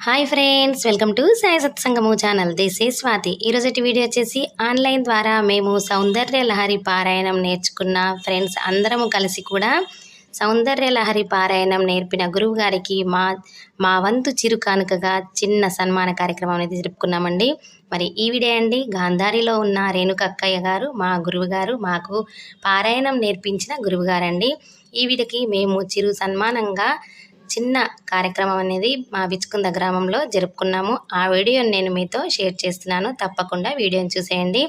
Hi friends welcome to Sai సత్సంగము channel. This is Swathi. ఈరోజటి video వచ్చేసి online ద్వారా మేము సౌందర్య లహరి పారాయణం నేర్చుకున్న ఫ్రెండ్స్ అందరము కలిసి కూడా సౌందర్య లహరి పారాయణం నేర్పిన గురువు గారికి మా మా వంతు చిరు కానుకగా చిన్న సన్మాన కార్యక్రమం అనేది జరుపుకున్నామండి. మరి ఈ వీడియో అండి గాంధారిలో ఉన్న రేణుకక్కయ్య గారు మా గురువు గారు మాకు పారాయణం నేర్పించిన గురువు గారండి. ఈ మేము చిరు సన్మానంగా చిన్న కార్యక్రమం అనేది మా బిచ్చుకుంద గ్రామంలో జరుపుకున్నాము. ఆ వీడియోని నేను మీతో షేర్ చేస్తున్నాను. తప్పకుండా వీడియోని చూసేయండి.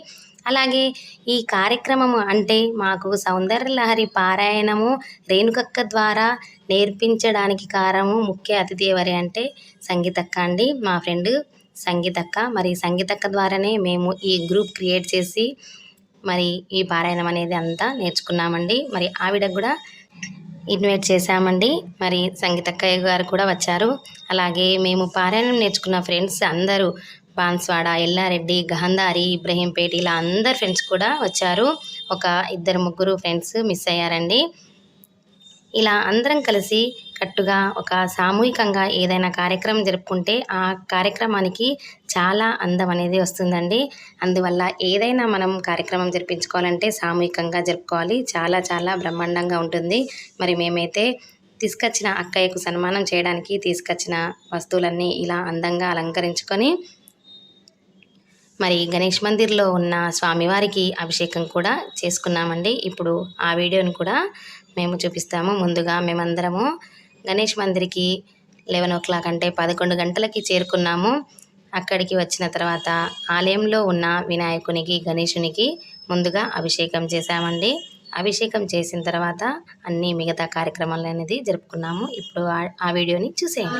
అలాగే ఈ కార్యక్రమము అంటే మాకు సౌందర్య లహరి పారాయణము రేణుకక్క ద్వారా నేర్పించడానికి కారణము ముఖ్య అతిథి ఎవరి అంటే సంగీతక్క అండి. మా ఫ్రెండ్ సంగీతక్క. మరి సంగీతక్క ద్వారానే మేము ఈ గ్రూప్ క్రియేట్ చేసి మరి ఈ పారాయణం అనేది అంతా నేర్చుకున్నామండి. మరి ఆవిడకు కూడా ఇన్వైట్ చేశామండి. మరి సంగీతక్కయ్య గారు కూడా వచ్చారు. అలాగే మేము పారాయణం నేర్చుకున్న ఫ్రెండ్స్ అందరూ బాన్స్వాడ ఎల్లారెడ్డి గహందారి ఇబ్రహీంపేట ఇలా అందరు ఫ్రెండ్స్ కూడా వచ్చారు. ఒక ఇద్దరు ముగ్గురు ఫ్రెండ్స్ మిస్ అయ్యారండి. ఇలా అందరం కలిసి కట్టుగా ఒక సామూహికంగా ఏదైనా కార్యక్రమం జరుపుకుంటే ఆ కార్యక్రమానికి చాలా అందం అనేది వస్తుందండి. అందువల్ల ఏదైనా మనం కార్యక్రమం జరిపించుకోవాలంటే సామూహికంగా జరుపుకోవాలి. చాలా చాలా బ్రహ్మాండంగా ఉంటుంది. మరి మేమైతే తీసుకొచ్చిన అక్కయ్యకు సన్మానం చేయడానికి తీసుకొచ్చిన వస్తువులన్నీ ఇలా అందంగా అలంకరించుకొని మరి గణేష్ మందిర్లో ఉన్న స్వామివారికి అభిషేకం కూడా చేసుకున్నామండి. ఇప్పుడు ఆ వీడియోని కూడా మేము చూపిస్తాము. ముందుగా మేమందరము గణేష్ మందిర్కి లెవెన్ ఓ క్లాక్ అంటే పదకొండు గంటలకి చేరుకున్నాము. అక్కడికి వచ్చిన తర్వాత ఆలయంలో ఉన్న వినాయకునికి గణేషునికి ముందుగా అభిషేకం చేశామండి. అభిషేకం చేసిన తర్వాత అన్ని మిగతా కార్యక్రమాలు అనేది జరుపుకున్నాము. ఇప్పుడు ఆ- వీడియోని చూసేయండి.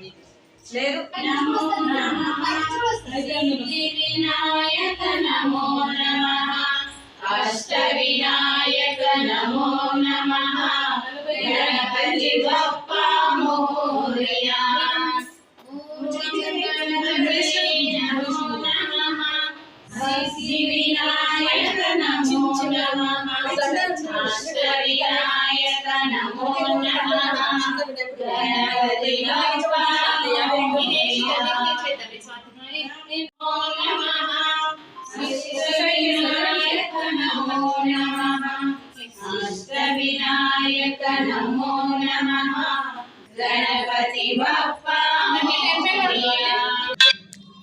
లేదు. వినాయక నమో నమ. అష్ట వినాయక నమో నమ గణపతి బప్ప మోరియా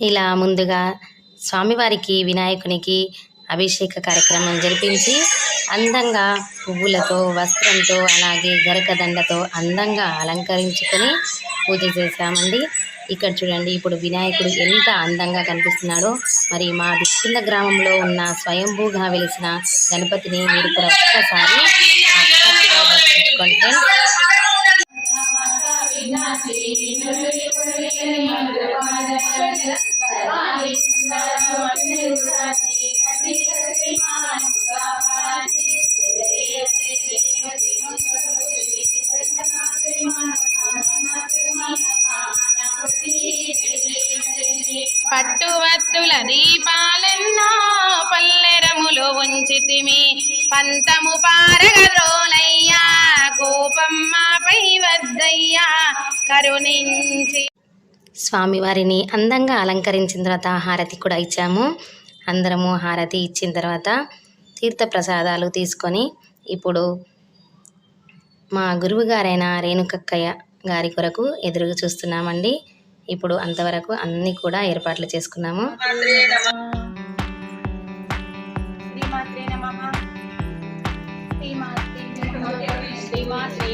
ఇలా ముందుగా స్వామివారికి వినాయకునికి అభిషేక కార్యక్రమం జరిపించి అందంగా పువ్వులతో వస్త్రంతో అలాగే గరకదండతో అందంగా అలంకరించుకొని పూజ చేశామండి. ఇక్కడ చూడండి ఇప్పుడు వినాయకుడు ఎంత అందంగా కనిపిస్తున్నాడో. మరి మా దిక్కున్న గ్రామంలో ఉన్న స్వయంభూగా వెలిసిన గణపతిని మీరు కూడా ఒక్కసారి దర్శించుకోండి. కరుణించి స్వామివారిని అందంగా అలంకరించిన తర్వాత హారతి కూడా ఇచ్చాము. అందరము హారతి ఇచ్చిన తర్వాత తీర్థ ప్రసాదాలు తీసుకొని ఇప్పుడు మా గురువు గారైన రేణుకక్కయ్య గారి కొరకు ఎదురు చూస్తున్నామండి. ఇప్పుడు అంతవరకు అన్నీ కూడా ఏర్పాట్లు చేసుకున్నాము. శ్రీమాత్రే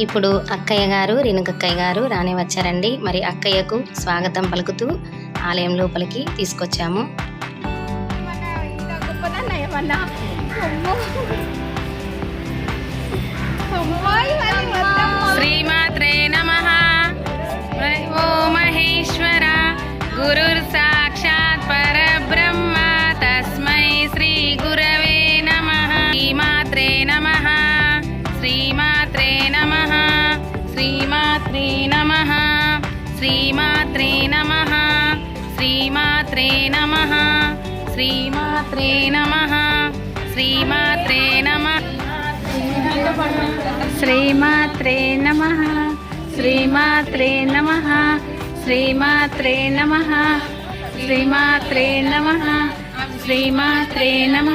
ఇప్పుడు అక్కయ్య గారు రేణుకక్కయ్య గారు రాని వచ్చారండి. మరి అక్కయ్యకు స్వాగతం పలుకుతూ ఆలయం లోపలికి తీసుకొచ్చాము. శ్రీమాత్రే నమ. ఓ మహేశ్వర గురు శ్రీమాత్రే నమ శ్రీమాత్రే నమ శ్రీమాత్రే నమ శ్రీమాత్రే నమ శ్రీమాత్రే నమ శ్రీమాత్రే నమ శ్రీమాత్రే నమ శ్రీమాత్రే నమ శ్రీమాత్రే నమ శ్రీమాత్రే నమ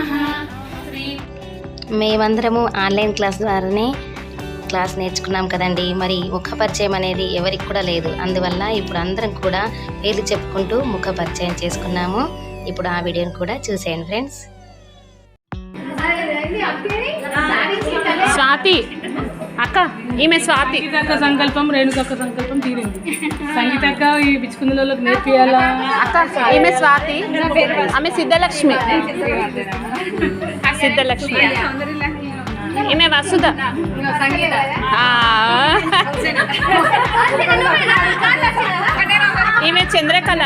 మేమందరము ఆన్లైన్ క్లాస్ ద్వారానే క్లాస్ నేర్చుకున్నాం కదండి. మరి ముఖ పరిచయం అనేది ఎవరికి కూడా లేదు. అందువల్ల ఇప్పుడు అందరం కూడా పేర్లు చెప్పుకుంటూ ముఖ పరిచయం చేసుకున్నాము. ఇప్పుడు ఆ వీడియోని కూడా చూసేయండి ఫ్రెండ్స్. స్వాతి. అక్క ఈమె స్వాతి. సంగీతక్క సంకల్పం రేణుకక్క సంకల్పం తీరింది. సంగీతక్క ఈ బిచ్చుకుందులకు నేర్పియాలా? అక్క ఈమె స్వాతి. ఆమె సిద్ధలక్ష్మి. సిద్ధలక్ష్మి. ఈమె వసుధ? ఈమె చంద్రకళ?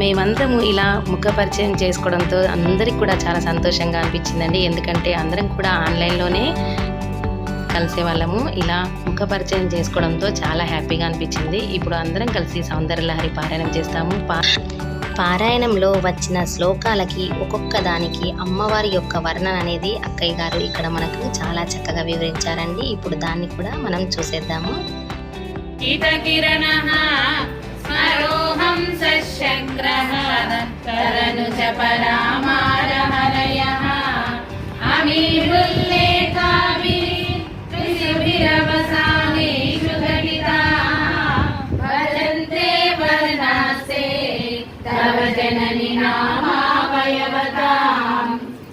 మేమందరము ఇలా ముఖ పరిచయం చేసుకోవడంతో అందరికి కూడా చాలా సంతోషంగా అనిపించిందండి. ఎందుకంటే అందరం కూడా ఆన్లైన్లోనే కలిసే వాళ్ళము ఇలా ముఖ పరిచయం చేసుకోవడంతో చాలా హ్యాపీగా అనిపించింది. ఇప్పుడు అందరం కలిసి సౌందర్యలహరి పారాయణం చేస్తాము. పా పారాయణంలో వచ్చిన శ్లోకాలకి ఒక్కొక్క దానికి అమ్మవారి యొక్క వర్ణన అనేది అక్కయ్య గారు ఇక్కడ మనకు చాలా చక్కగా వివరించారండి. ఇప్పుడు దాన్ని కూడా మనం చూసేద్దాము. అమీరుల్లే निरवसाने सुगणिता भजन्ते वर्णासे तव जननि नामावयवताम्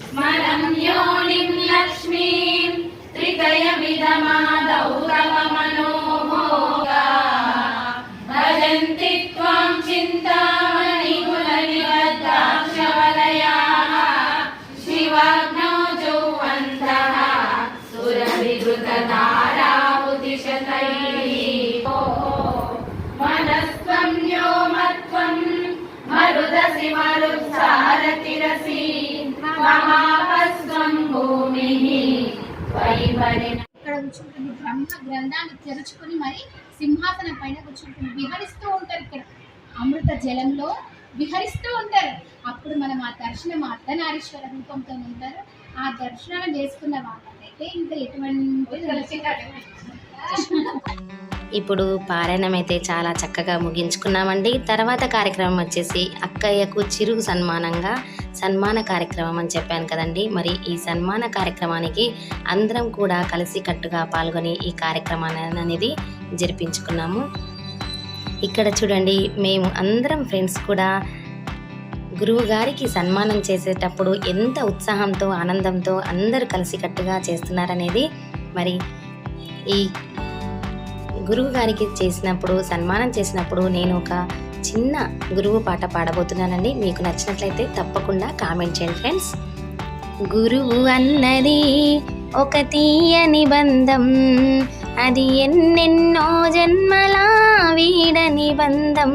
स्मरं योनिं लक्ष्मीं त्रितयविदमादौ तव मनोभोगा भजन्ति ఇక్కడ కూర్చుంటుంది బ్రహ్మ గ్రంథాన్ని తెరుచుకుని మరి సింహాసనం పైన కూర్చుంటుంది. విహరిస్తూ ఉంటారు ఇక్కడ. అమృత జలంలో విహరిస్తూ ఉంటారు. అప్పుడు మనం ఆ దర్శనం అర్ధనారీశ్వర రూపంతో ఉంటారు. ఆ దర్శనం చేసుకున్న వాళ్ళకైతే ఇంకా ఎటువంటి ఇప్పుడు పారాయణం అయితే చాలా చక్కగా ముగించుకున్నామండి. తర్వాత కార్యక్రమం వచ్చేసి అక్కయ్యకు చిరు సన్మానంగా సన్మాన కార్యక్రమం అని చెప్పాను కదండి. మరి ఈ సన్మాన కార్యక్రమానికి అందరం కూడా కలిసి కట్టుగా పాల్గొని ఈ కార్యక్రమాన్ని అనేది జరిపించుకున్నాము. ఇక్కడ చూడండి మేము అందరం ఫ్రెండ్స్ కూడా గురువు గారికి సన్మానం చేసేటప్పుడు ఎంత ఉత్సాహంతో ఆనందంతో అందరూ కలిసికట్టుగా చేస్తున్నారనేది మరి ఈ గురువు గారికి చేసినప్పుడు సన్మానం చేసినప్పుడు నేను ఒక చిన్న గురువు పాట పాడబోతున్నానండి. మీకు నచ్చినట్లయితే తప్పకుండా కామెంట్ చేయండి ఫ్రెండ్స్. గురువు అన్నది ఒక తీయని బంధం. అది ఎన్నెన్నో జన్మలా వీడని బంధం.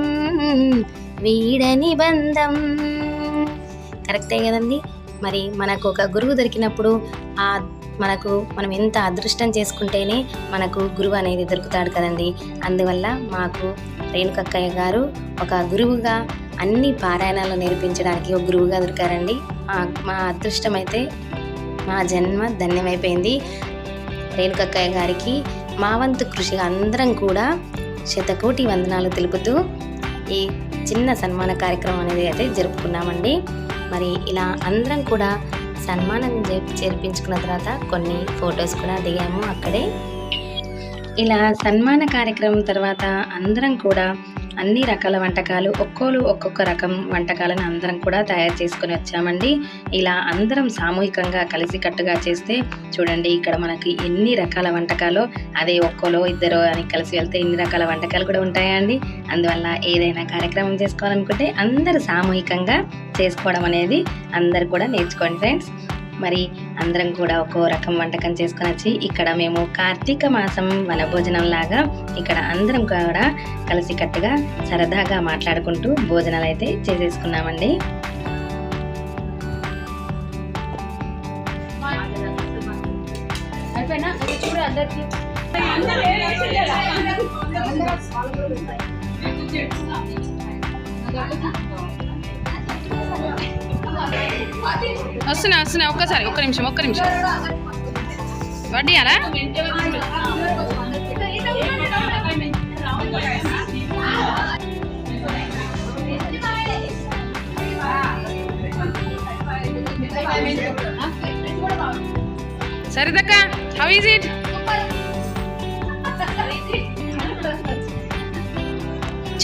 వీడని బంధం. కరెక్టే కదండి. మరి మనకు ఒక గురువు దొరికినప్పుడు ఆ మనకు మనం ఎంత అదృష్టం చేసుకుంటేనే మనకు గురువు అనేది దొరుకుతాడు కదండి. అందువల్ల మాకు రేణుకక్కయ్య గారు ఒక గురువుగా అన్ని పారాయణాలు నేర్పించడానికి ఒక గురువుగా దొరికారండి. మా- మా అదృష్టం అయితే మా జన్మ ధన్యమైపోయింది. రేణుకక్కయ్య గారికి మా వంతు కృషిగా అందరం కూడా శతకోటి వందనాలు తెలుపుతూ ఈ చిన్న సన్మాన కార్యక్రమం అనేది అయితే జరుపుకున్నామండి. మరి ఇలా అందరం కూడా సన్మానం చే- చేర్పించుకున్న తర్వాత కొన్ని ఫొటోస్ కూడా దిగాము అక్కడే. ఇలా సన్మాన కార్యక్రమం తర్వాత అందరం కూడా అన్ని రకాల వంటకాలు ఒక్కోలు ఒక్కొక్క రకం వంటకాలను అందరం కూడా తయారు చేసుకొని వచ్చామండి. ఇలా అందరం సామూహికంగా కలిసికట్టుగా చేస్తే చూడండి ఇక్కడ మనకి ఎన్ని రకాల వంటకాలు అదే ఒక్కోలో ఇద్దరు అని కలిసి వెళ్తే ఎన్ని రకాల వంటకాలు కూడా ఉంటాయండి. అందువల్ల ఏదైనా కార్యక్రమం చేసుకోవాలనుకుంటే అందరూ సామూహికంగా చేసుకోవడం అనేది అందరు కూడా నేర్చుకోండి ఫ్రెండ్స్. మరి అందరం కూడా ఒక్కో రకం వంటకం చేసుకొని వచ్చి ఇక్కడ మేము కార్తీక మాసం వనభోజనం లాగా ఇక్కడ అందరం కూడా కలిసికట్టుగా సరదాగా మాట్లాడుకుంటూ భోజనాలు అయితే చేసేసుకున్నామండి. అయిపోయినా? ఇది చూడు అందరికి. వస్తున్నా వస్తున్నా ఒక్కసారి ఒక్క నిమిషం ఒక్క నిమిషం. వడ్డీయాలా? సరిదక్క హౌ ఈజ్ ఇట్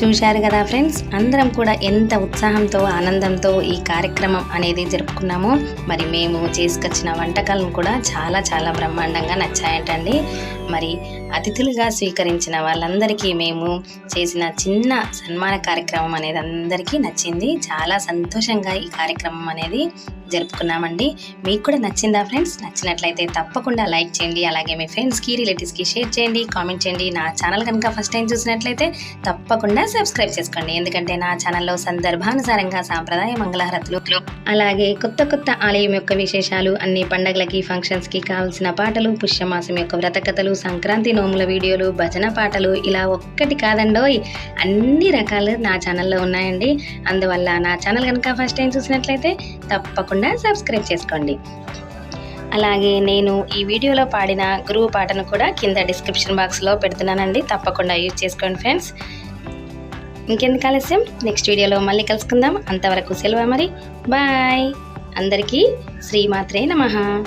చూశారు కదా ఫ్రెండ్స్? అందరం కూడా ఎంత ఉత్సాహంతో ఆనందంతో ఈ కార్యక్రమం అనేది జరుపుకున్నామో మరి మేము చేసుకొచ్చిన వంటకాలను కూడా చాలా చాలా బ్రహ్మాండంగా నచ్చాయటండి. మరి అతిథులుగా స్వీకరించిన వాళ్ళందరికీ మేము చేసిన చిన్న సన్మాన కార్యక్రమం అనేది అందరికీ నచ్చింది. చాలా సంతోషంగా ఈ కార్యక్రమం అనేది జరుపుకున్నామండి. మీకు కూడా నచ్చిందా ఫ్రెండ్స్? నచ్చినట్లయితే తప్పకుండా లైక్ చేయండి. అలాగే మీ ఫ్రెండ్స్కి రిలేటివ్స్కి షేర్ చేయండి కామెంట్ చేయండి. నా ఛానల్ కనుక ఫస్ట్ టైం చూసినట్లయితే తప్పకుండా సబ్స్క్రైబ్ చేసుకోండి. ఎందుకంటే నా ఛానల్లో సందర్భానుసారంగా సాంప్రదాయ మంగళహారతులు అలాగే కొత్త కొత్త ఆలయం యొక్క విశేషాలు అన్ని పండగలకి ఫంక్షన్స్కి కావాల్సిన పాటలు పుష్యమాసం యొక్క వ్రతకథలు సంక్రాంతి నోముల వీడియోలు భజన పాటలు ఇలా ఒక్కటి కాదండోయ్ అన్ని రకాలు నా ఛానల్లో ఉన్నాయండి. అందువల్ల నా ఛానల్ కనుక ఫస్ట్ టైం చూసినట్లయితే తప్పకుండా సబ్స్క్రైబ్ చేసుకోండి. అలాగే నేను ఈ వీడియోలో పాడిన గురువు పాటను కూడా కింద డిస్క్రిప్షన్ బాక్స్లో పెడుతున్నానండి. తప్పకుండా యూజ్ చేసుకోండి ఫ్రెండ్స్. ఇంకెందుకు ఆలస్యం? నెక్స్ట్ వీడియోలో మళ్ళీ కలుసుకుందాం. అంతవరకు సెలవు మరి బాయ్. అందరికీ శ్రీమాత్రే నమహా